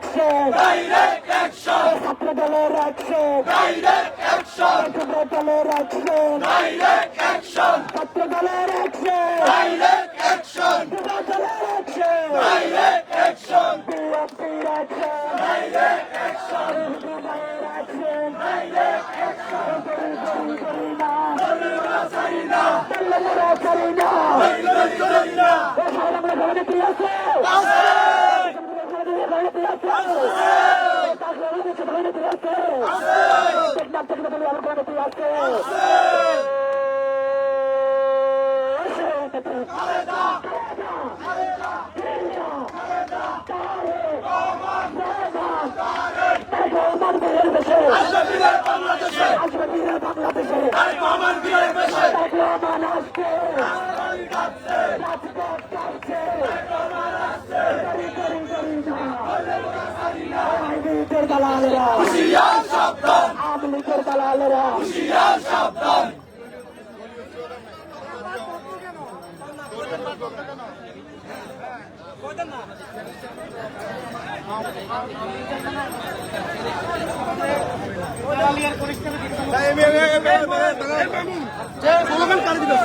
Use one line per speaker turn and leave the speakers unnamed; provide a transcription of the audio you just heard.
action
direct action
ছাত্র দলের action
direct action
যুব দলের অ্যাকশন
ডাইরেক্ট অ্যাকশন
ছাত্র দলের অ্যাকশন
ডাইরেক্ট অ্যাকশন
যুব দলের অ্যাকশন
ডাইরেক্ট অ্যাকশন
বিএনপির অ্যাকশন
ডাইরেক্ট অ্যাকশন
যুবদলের অ্যাকশন
ডাইরেক্ট অ্যাকশন
করি করি করি না
আমরা চাই না
বললে মোরা করি না
আমরা করি না
ও সাহেব আমরা ঘরে কি আছে
আছে
কি আছে তাহলে আমাদের ঘরে কি আছে টেকনাফ থেকে বলি আমার কি আছে
বাংলাদেশে
লীগের দালালেরা আওয়ামী লীগের দালালেরা
জয় বলবেন কারে দিবে